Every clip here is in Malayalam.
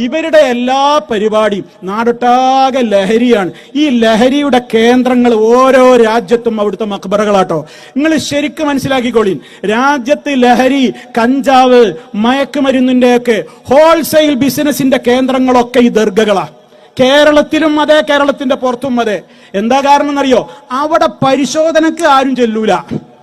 ഇവരുടെ എല്ലാ പരിപാടിയും നാടൊട്ടാകെ ലഹരിയാണ്. ഈ ലഹരിയുടെ കേന്ദ്രങ്ങൾ ഓരോ രാജ്യത്തും അവിടുത്തെ മക്ബറകളാട്ടോ. നിങ്ങൾ ശരിക്കും മനസ്സിലാക്കിക്കോളീൻ. രാജ്യത്ത് ലഹരി കഞ്ചാവ് മയക്കുമരുന്നിന്റെ ഒക്കെ ഹോൾസെയിൽ ബിസിനസിന്റെ കേന്ദ്രങ്ങളൊക്കെ ഈ ദർഗകളാ. കേരളത്തിലും അതെ കേരളത്തിന്റെ പുറത്തും അതെ. എന്താ കാരണം എന്നറിയോ അവിടെ പരിശോധനക്ക് ആരും ചെല്ലൂല.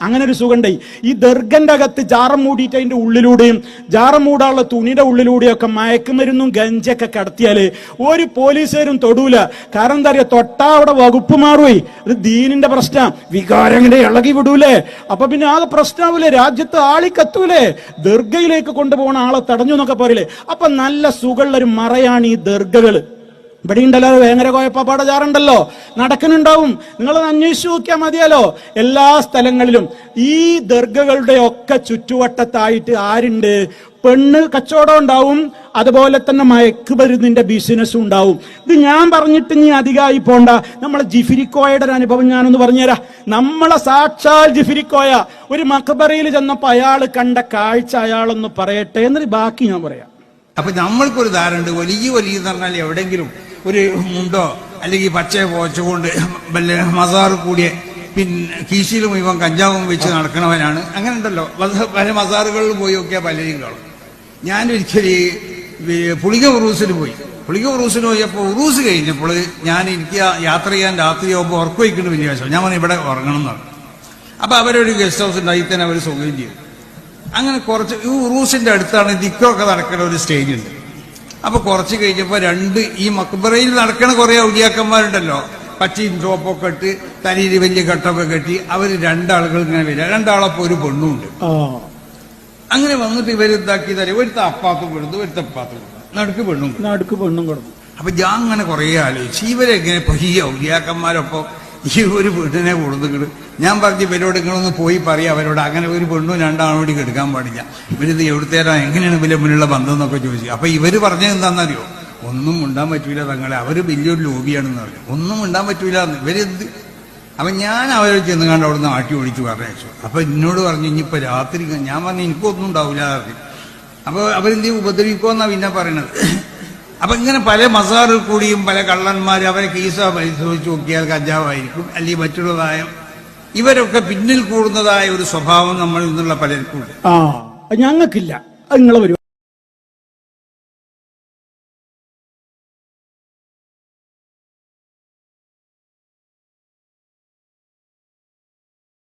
അങ്ങനെ ഒരു സുഖണ്ടേ ഈ ദർഗന്റെ അകത്ത് ജാറം മൂടിയിട്ട് അതിന്റെ ഉള്ളിലൂടെയും ജാറം മൂടാനുള്ള തുണിയുടെ ഉള്ളിലൂടെയും ഒക്കെ മയക്കുമരുന്നും ഗഞ്ചൊക്കെ കടത്തിയാൽ ഒരു പോലീസുകാരും തൊടൂല. കാരണം എന്താ അറിയാ? തൊട്ടാ അവിടെ വകുപ്പ് മാറുവി. അത് ദീനിന്റെ പ്രശ്നം. വികാരങ്ങളെ ഇളകി വിടൂലേ. അപ്പൊ പിന്നെ ആകെ പ്രശ്നമാവൂലേ രാജ്യത്ത് ആളി കത്തൂലേ ദർഗയിലേക്ക് കൊണ്ടുപോകണ ആളെ തടഞ്ഞു എന്നൊക്കെ പറയില്ലേ? അപ്പൊ നല്ല സുഖമുള്ള ഒരു മറയാണ് ഈ ദർഗകൾ. ഇവിടെ ഉണ്ടല്ലോ വേങ്ങര കോയപ്പാപ്പാടെ ചാറുണ്ടല്ലോ. നടക്കുന്നുണ്ടാവും. നിങ്ങളത് അന്വേഷിച്ചു നോക്കിയാൽ മതിയല്ലോ. എല്ലാ സ്ഥലങ്ങളിലും ഈ ദർഗകളുടെ ഒക്കെ ചുറ്റുവട്ടത്തായിട്ട് ആരുണ്ട്? പെണ്ണ് കച്ചവടം ഉണ്ടാവും അതുപോലെ തന്നെ മയക്കുമരുന്നിന്റെ ബിസിനസ്സും ഉണ്ടാവും. ഇത് ഞാൻ പറഞ്ഞിട്ട് നീ അധികമായി പോണ്ട. നമ്മളെ ജിഫിരിക്കോയുടെ അനുഭവം ഞാനൊന്ന് പറഞ്ഞുതരാം. നമ്മളെ സാക്ഷാൽ ജിഫിരിക്കോയ ഒരു മക്ബറയിൽ ചെന്നപ്പോ അയാൾ കണ്ട കാഴ്ച അയാളൊന്ന് പറയട്ടെ എന്നൊരു ബാക്കി ഞാൻ പറയാം. അപ്പൊ നമ്മൾക്കൊരു ധാരണ ഉണ്ട് വലിയ വലിയ എവിടെങ്കിലും ഒരു മുണ്ടോ അല്ലെങ്കിൽ പച്ച പോച്ചുകൊണ്ട് വല്ല മസാർ കൂടിയ പിന്നെ കീശിലും ഇവൻ കഞ്ചാവും വെച്ച് നടക്കണവനാണ്. അങ്ങനെ ഉണ്ടല്ലോ. പല മസാറുകളിൽ പോയി നോക്കിയാൽ പലരും കാണും. ഞാനൊരിക്കൽ പുളിക ഉറൂസിന് പോയി. പുളിക ഉറൂസിന് പോയപ്പോൾ ഉറൂസ് കഴിഞ്ഞപ്പോൾ ഞാൻ എനിക്ക് യാത്ര ചെയ്യാൻ രാത്രി ആകുമ്പോൾ ഉറക്കം വയ്ക്കുന്നു വലിയ വശം ഞാൻ പറഞ്ഞു ഇവിടെ ഉറങ്ങണം എന്ന് അപ്പൊ അവരൊരു ഗസ്റ്റ് ഹൗസ് ഉണ്ടായി തന്നെ അവർ സുഖം ചെയ്തു. അങ്ങനെ കുറച്ച് ഈ ഉറൂസിന്റെ അടുത്താണ് ദിക്കൊക്കെ നടക്കുന്ന ഒരു സ്റ്റേജ് ഉണ്ട്. അപ്പൊ കുറച്ച് കഴിഞ്ഞപ്പോ രണ്ട് ഈ മക്ബറയിൽ നടക്കണ കുറെ ഔലിയാക്കന്മാരുണ്ടല്ലോ. പച്ചയും ചോപ്പൊക്കെ ഇട്ട് തലയിൽ വലിയ കെട്ടൊക്കെ കെട്ടി അവർ രണ്ടാളുകൾ ഇങ്ങനെ വരിക. രണ്ടാളപ്പോ ഒരു പെണ്ണുണ്ട് അങ്ങനെ വന്നിട്ട് ഇവരിതാക്കി തരും ഒരുത്ത അപ്പാത്തും കൊടുത്തു ഒരുത്ത അപ്പാത്തും കൊടുത്തു നടുക്ക് പെണ്ണും. നടുക്ക് പെണ്ണും കൊടുത്തു അപ്പൊ ഞാൻ അങ്ങനെ കുറെ ആലോചിച്ചു. ഇവരെങ്ങനെ ഈ ഔലിയാക്കന്മാരൊപ്പം ഈ ഒരു പെണ്ണിനെ കൊടുത്തിട്ട് ഞാൻ പറഞ്ഞു ഇവരോട് നിങ്ങളൊന്ന് പോയി പറയാം അവരോട് അങ്ങനെ ഒരു പെണ്ണും രണ്ടാളും കൂടി എടുക്കാൻ പാടില്ല. ഇവരിത് എവിടുത്തേരാ എങ്ങനെയാണ് ഇവരെ മുന്നിലുള്ള ബന്ധം എന്നൊക്കെ ചോദിച്ചു. അപ്പൊ ഇവർ പറഞ്ഞത് എന്താണെന്നറിയോ ഒന്നും ഉണ്ടാൻ പറ്റൂല തങ്ങളെ അവർ വലിയൊരു ലോബിയാണെന്ന് പറഞ്ഞു. ഒന്നും ഉണ്ടാൻ പറ്റൂല എന്ന്. ഇവരെന്ത് അപ്പൊ ഞാൻ അവരെ ചെന്ന് കണ്ട് അവിടുന്ന് ആട്ടി ഓടിച്ച് പറഞ്ഞു അപ്പൊ എന്നോട് പറഞ്ഞു ഇനിയിപ്പോ രാത്രി ഞാൻ പറഞ്ഞു എനിക്കൊന്നും ഉണ്ടാവില്ല പറഞ്ഞു. അപ്പൊ അവരെന്ത് ഉപദ്രവിക്കുമെന്നാ പിന്നെ പറയണത്. അപ്പൊ ഇങ്ങനെ പല മസാറിൽ കൂടിയും പല കള്ളന്മാർ അവരെ കേസ പരിശോധിച്ച് നോക്കിയാൽ കഞ്ചാവായിരിക്കും അല്ലെങ്കിൽ മറ്റുള്ളതായ ഇവരൊക്കെ പിന്നിൽ കൂടുന്നതായ ഒരു സ്വഭാവം നമ്മൾ നിന്നുള്ള പലർക്കും ഞങ്ങൾക്കില്ല. നിങ്ങളെ